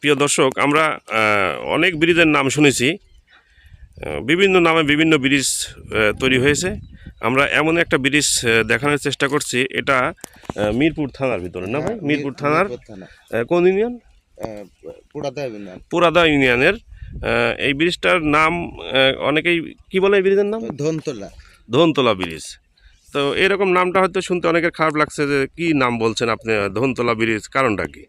প্রিয় দর্শক আমরা অনেক ব্রিজের নাম শুনেছি। বিভিন্ন নামে বিভিন্ন ব্রিজ তৈরি হয়েছে। আমরা এমন একটা ব্রিজ দেখানোর চেষ্টা করছি। এটা মিরপুর থানার ভিতরে না ভাই? মিরপুর থানার মিরপুর থানা আহ, কোন ইউনিয়ন? পুরাদা ইউনিয়ন। পুরাদা ইউনিয়নের। এই ব্রিজটার নাম অনেকেই কি বলে এই ব্রিজের নাম? ধনতলা। ধনতলা ব্রিজ। তো এরকম নামটা হয়তো শুনতে অনেকের খারাপ লাগছে যে কি নাম বলছেন আপনি? ধনতলা ব্রিজ কারণটা কি?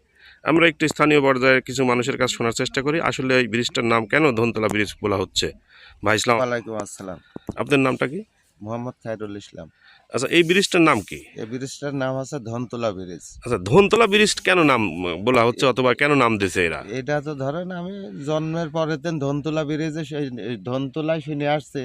আমরা একটু স্থানীয় পর্যায়ে কিছু মানুষের কাছে শোনার চেষ্টা করি। আসলে এই ব্রিজটার নাম কেন ধনতলা ব্রিজ বলা হচ্ছে? ভাই ইসলাম আসসালাম। আপনার নামটা কি? মোহাম্মদ খায়রুল ইসলাম। আচ্ছা এই ব্রিজটার নাম কি? এই ব্রিজটার নাম আছে ধনতলা ব্রিজ। আচ্ছা ধনতলা ব্রিজ কেন নাম বলা হচ্ছে অথবা কেন নাম দিয়েছে এরা? এটা তো ধরেন আমি জন্মের পরের দিন ধনতলা ব্রিজে ধনতলায় শুনে আসছে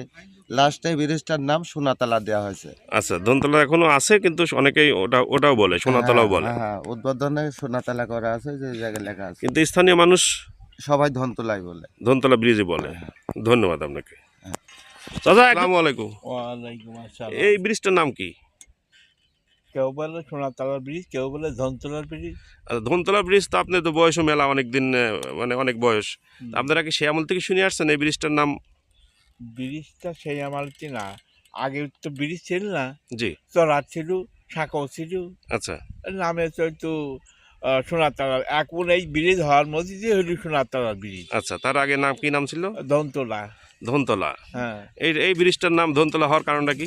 লাস্টে ব্রিজটার নাম সোনাতলা দেওয়া হয়েছে। আচ্ছা ধনতলা এখনও আছে কিন্তু অনেকেই ওটা ওটাও বলে সোনাতলাও হ্যাঁ, বলে। হ্যাঁ উদ্বোধনে সোনাতলা করা আছে যে জায়গায় লেখা আছে। কিন্তু স্থানীয় মানুষ সবাই ধনতলাই বলে। ধনতলা ব্রিজই বলে। ধন্যবাদ আপনাকে। চাচা আসসালামু আলাইকুম। ওয়ালাইকুম আসসালাম। এই ব্রিজটার নাম কি? কেউ বলে সোনাতলার ব্রিজ কেউ বলে ধনতলার ব্রিজ। আচ্ছা ধনতলা ব্রিজ তো আপনার তো বয়সও মেলা অনেক দিন মানে অনেক বয়স। আপনারা কি সে আমল থেকে শুনে আসছেন এই ব্রিজটার নাম? ব্রিজটা সেই আমার কি না আগে তো ব্রিজ ছিল না। জি। চড়া ছিল সাঁকো ছিল। আচ্ছা। নামে তো সোনাতলা এখন এই ব্রিজ হওয়ার মধ্যে দিয়ে হলো সোনাতলার ব্রিজ। আচ্ছা তার আগে নাম কি নাম ছিল? ধনতলা। ধনতলা। হ্যাঁ। এই এই ব্রিজটার নাম ধনতলা হওয়ার কারণটা কি?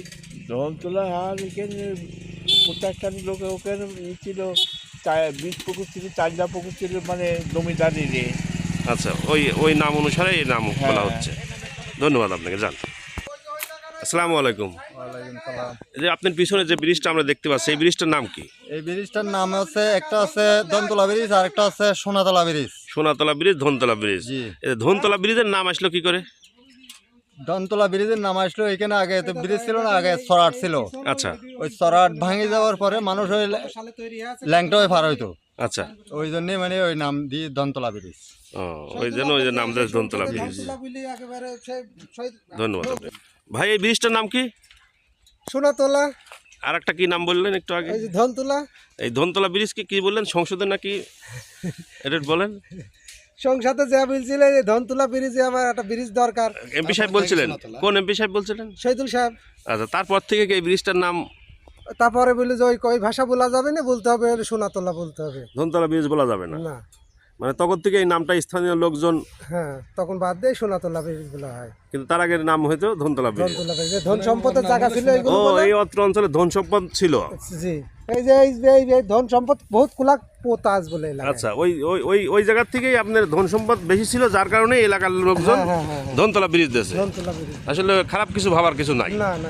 ধনতলা আর এখানে প্রত্যেকখানি লোক ওখানে ছিল বীজ পুকুর ছিল চারটা পুকুর ছিল মানে জমিদারি রে। আচ্ছা ওই ওই নাম অনুসারে এই নাম বলা হ্যাঁ। হচ্ছে। ধন্যবাদ আপনাকে যান। আসসালামু আলাইকুম। এই যে আপনার পিছনে যে ব্রিজটা আমরা দেখতে পাচ্ছি এই ব্রিজটার নাম কি? এই ব্রিজটার নাম হচ্ছে একটা আছে দন্তলা ব্রিজ আর একটা আছে Sonatala bridge. Sonatala bridge Dhantala bridge. এই ধনতলা ব্রিজের নাম আসলো কি করে? দন্তলা ব্রিজের নাম আসলো এখানে আগে তো ব্রিজ ছিল না আগে সরাট ছিল। আচ্ছা। ওই সরাট ভাঙে যাওয়ার পরে মানুষ ওই ল্যাংটা হয়ে পার হইতো। আচ্ছা। ওই জন্যই মানে ওই নাম দিয়ে দন্তলা ব্রিজ। ও ওই জন্য ওই যে নাম দেয় ধনতলা ব্রিজ। ধন্যবাদ ভাই এই ব্রিজটার নাম কি? সোনাতলা। আর একটা কি নাম বললেন একটু আগে? ধনতলা। এই ধনতলা ব্রিজ কি কি বললেন সংসদে নাকি? এটা বলেন। সংসাতে যা বলছিল যে ধনতুলা ব্রিজে আমার একটা ব্রিজ দরকার। এমপি সাহেব বলছিলেন? কোন এমপি সাহেব বলছিলেন? শহীদুল সাহেব। আচ্ছা তারপর থেকে কি এই ব্রিজটার নাম? তারপরে বলল যে ওই কই ভাষা বলা যাবে না বলতে হবে সোনাতলা বলতে হবে। ধনতলা ব্রিজ বলা যাবে না। না। মানে তখন থেকে এই নামটা স্থানীয় লোকজন হ্যাঁ তখন বাদ দিয়ে সোনাতলা ব্রিজ বলা হয়। কিন্তু তার আগের নাম হয়তো ধনতলা ব্রিজ। ধন সম্পদের জায়গা ছিল ও। এই অত্র অঞ্চলে ধন সম্পদ ছিল। জি। এই যে এই ধন সম্পদ বহুত কুলাক পোতাজ বলে। আচ্ছা ওই ওই ওই ওই জায়গার থেকেই আপনার ধন সম্পদ বেশি ছিল যার কারণে এলাকার লোকজন হ্যাঁ, হ্যাঁ, হ্যাঁ। ধনতলা ব্রিজ দিয়েছে। ধনতলা ব্রিজ। আসলে খারাপ কিছু ভাবার কিছু নাই। না না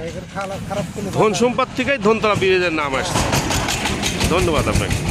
খারাপ ধন সম্পদ থেকেই ধনতলা ব্রিজের নাম আসছে। ধন্যবাদ আপনাকে।